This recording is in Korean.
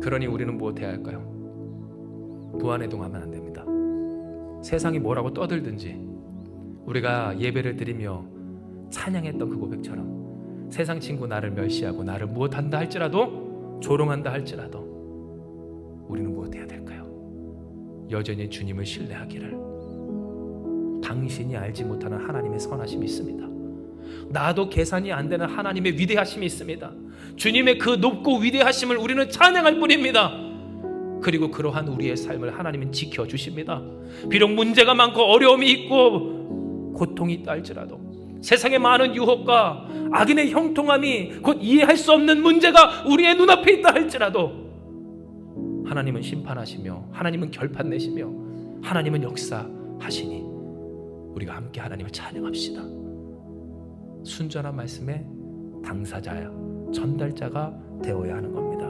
그러니 우리는 무엇해야 할까요? 무한해동하면 안 됩니다. 세상이 뭐라고 떠들든지 우리가 예배를 드리며 찬양했던 그 고백처럼 세상 친구 나를 멸시하고 나를 무엇한다 할지라도 조롱한다 할지라도 우리는 무엇해야 될까요? 여전히 주님을 신뢰하기를 당신이 알지 못하는 하나님의 선하심이 있습니다. 나도 계산이 안 되는 하나님의 위대하심이 있습니다. 주님의 그 높고 위대하심을 우리는 찬양할 뿐입니다. 그리고 그러한 우리의 삶을 하나님은 지켜 주십니다. 비록 문제가 많고 어려움이 있고 고통이 있다 할지라도 세상의 많은 유혹과 악인의 형통함이 곧 이해할 수 없는 문제가 우리의 눈앞에 있다 할지라도 하나님은 심판하시며 하나님은 결판 내시며 하나님은 역사하시니 우리가 함께 하나님을 찬양합시다. 순전한 말씀의 당사자야 전달자가 되어야 하는 겁니다.